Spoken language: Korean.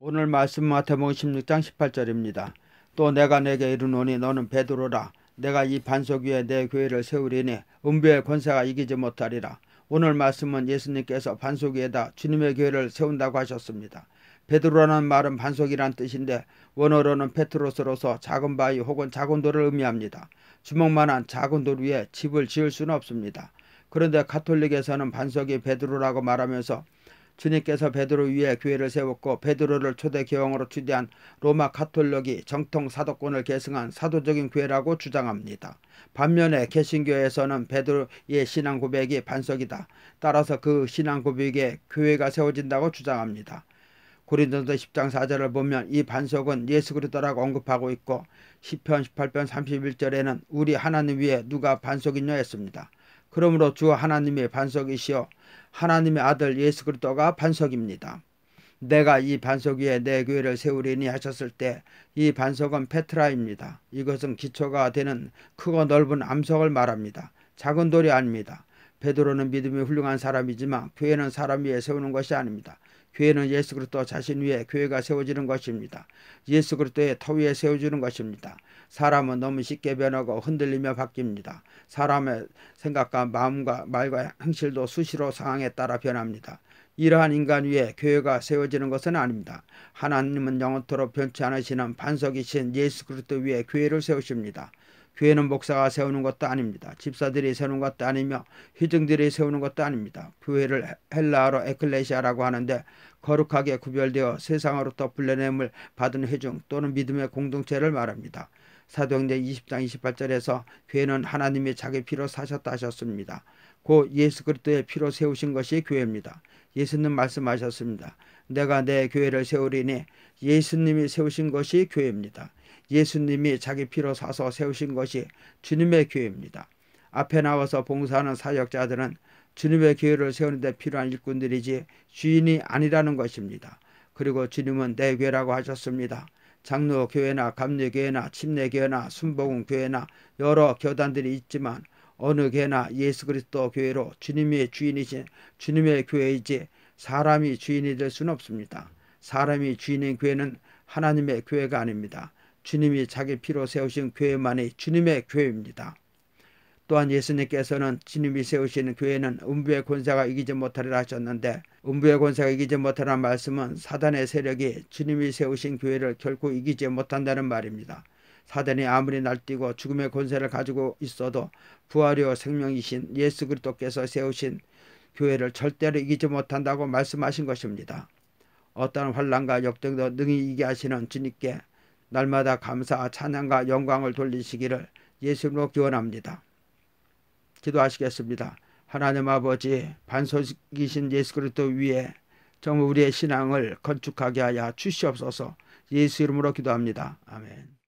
오늘 말씀 마태복음 16장 18절입니다. 또 내가 내게 이르노니 너는 베드로라 내가 이 반석 위에 내 교회를 세우리니 음부의 권세가 이기지 못하리라. 오늘 말씀은 예수님께서 반석 위에다 주님의 교회를 세운다고 하셨습니다. 베드로라는 말은 반석이란 뜻인데 원어로는 페트로스로서 작은 바위 혹은 작은 돌을 의미합니다. 주먹만한 작은 돌 위에 집을 지을 수는 없습니다. 그런데 가톨릭에서는 반석이 베드로라고 말하면서 주님께서 베드로 위에 교회를 세웠고 베드로를 초대 교황으로 추대한 로마 카톨릭이 정통 사도권을 계승한 사도적인 교회라고 주장합니다. 반면에 개신교에서는 베드로의 신앙 고백이 반석이다. 따라서 그 신앙 고백에 교회가 세워진다고 주장합니다. 고린도서 10장 4절을 보면 이 반석은 예수 그리스도라고 언급하고 있고 10편 18편 31절에는 우리 하나님 위에 누가 반석이냐 했습니다. 그러므로 주 하나님의 반석이시여 하나님의 아들 예수 그리스도가 반석입니다. 내가 이 반석 위에 내 교회를 세우리니 하셨을 때 이 반석은 페트라입니다. 이것은 기초가 되는 크고 넓은 암석을 말합니다. 작은 돌이 아닙니다. 베드로는 믿음이 훌륭한 사람이지만 교회는 사람 위에 세우는 것이 아닙니다. 교회는 예수 그리스도 자신 위에 교회가 세워지는 것입니다. 예수 그리스도의 터 위에 세워주는 것입니다. 사람은 너무 쉽게 변하고 흔들리며 바뀝니다. 사람의 생각과 마음과 말과 행실도 수시로 상황에 따라 변합니다. 이러한 인간 위에 교회가 세워지는 것은 아닙니다. 하나님은 영원토록 변치 않으시는 반석이신 예수 그리스도 위에 교회를 세우십니다. 교회는 목사가 세우는 것도 아닙니다. 집사들이 세우는 것도 아니며 희증들이 세우는 것도 아닙니다. 교회를 헬라어로 에클레시아라고 하는데 거룩하게 구별되어 세상으로부터 불러냄을 받은 회중 또는 믿음의 공동체를 말합니다. 사도행전 20장 28절에서 교회는 하나님의 자기 피로 사셨다 하셨습니다. 고 예수 그리스도의 피로 세우신 것이 교회입니다. 예수님 말씀하셨습니다. 내가 내 교회를 세우리니 예수님이 세우신 것이 교회입니다. 예수님이 자기 피로 사서 세우신 것이 주님의 교회입니다. 앞에 나와서 봉사하는 사역자들은 주님의 교회를 세우는데 필요한 일꾼들이지 주인이 아니라는 것입니다. 그리고 주님은 내 교회라고 하셨습니다. 장로 교회나 감리 교회나 침례 교회나 순복음 교회나 여러 교단들이 있지만 어느 교회나 예수 그리스도 교회로 주님의 주인이신 주님의 교회이지 사람이 주인이 될 수는 없습니다. 사람이 주인인 교회는 하나님의 교회가 아닙니다. 주님이 자기 피로 세우신 교회만이 주님의 교회입니다. 또한 예수님께서는 주님이 세우시는 교회는 음부의 권세가 이기지 못하리라 하셨는데 음부의 권세가 이기지 못하라는 말씀은 사단의 세력이 주님이 세우신 교회를 결코 이기지 못한다는 말입니다. 사단이 아무리 날뛰고 죽음의 권세를 가지고 있어도 부활이요 생명이신 예수 그리스도께서 세우신 교회를 절대로 이기지 못한다고 말씀하신 것입니다. 어떤 환란과 역정도 능히 이기게 하시는 주님께 날마다 감사, 찬양과 영광을 돌리시기를 예수님으로 기원합니다. 기도하시겠습니다. 하나님 아버지 반석이신 예수 그리스도 위에 정말 우리의 신앙을 건축하게 하여 주시옵소서 예수 이름으로 기도합니다. 아멘.